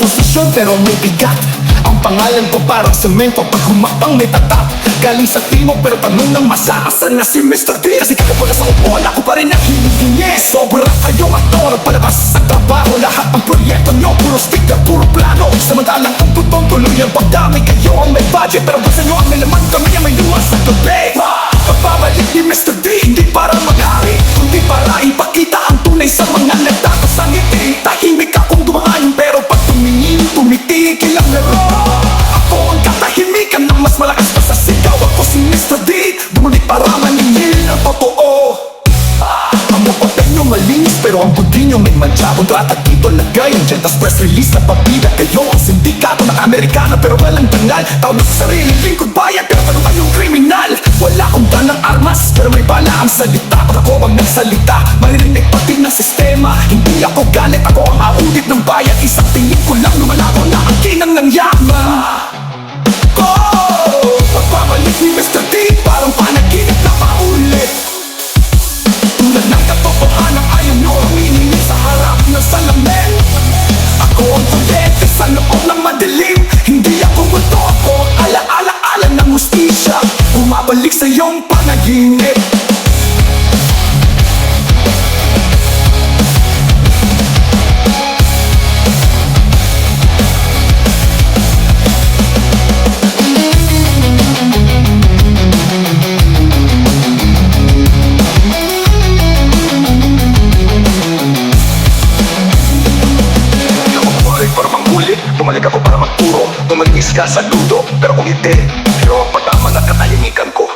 posisyon pero may bigat Ang pangalan ko parang semento Pag humapang may tatak Galing sa timog pero tanong ng masa Asan na si Mr. D? Kasi kakapula sa upuan Ako pa rin ang hinihingi Sobra kayong aktor Palabas sa trabaho Lahat ng proyekto nyo Puro sticker, puro plano Samantalang ang tutong tuloy ang pagdami Kayo ang may budget Pero gusto nyo ang may laman Kami ang may luwas sa gabi Pagbabalik ni Mr. D Mukha nyo malinis pero ang budi nyo may mancha Kontrata dito lagay ang dyan Tas press release na pabida Kayo ang sindikato ng Amerikano pero walang dangal Tao na sa sarili lingkod bayan pero tanong kayong kriminal? Wala akong dalang armas pero may bala ang salita. Pag ako ang nagsalita maririnig pati ng sistema. Hindi ako galit ako ang audit ng bayan Isang tingin ko lang lumalago na ang kinang ng Bumabalik sa iyong panaginip Bumalik ako para magturo. Tumalis ka sa ludo Pero kung hindi Pero ang patama na katahimikan ko.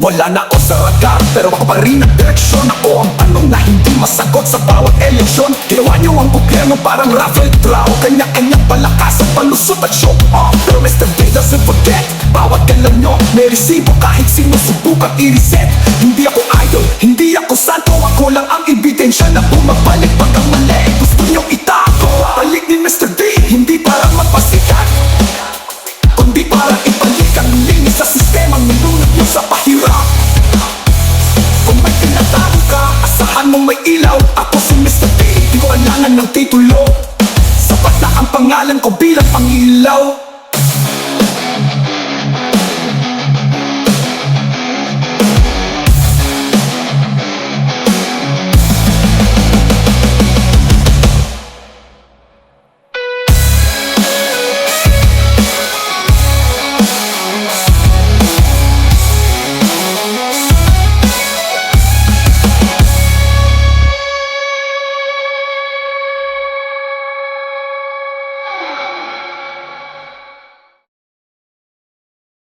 Wala na ako sa radar Pero ako pa rin ang direksyon Ako ang tanong na hindi masagot sa bawat eleksyon. Ginawa niyo ang gobyerno parang Rafael Trao. Kanya-kanyang palakas at palusot at show off Pero Mr. D doesn't forget Bawat kailan nyo may resibo Kahit sino subukan i-reset. Hindi ako idol, hindi ako santo. Ako lang ang ebidensya na bumabalik may ilaw Ako si Mr. P, di ko alangan ng titulo Sapat na ang pangalan ko bilang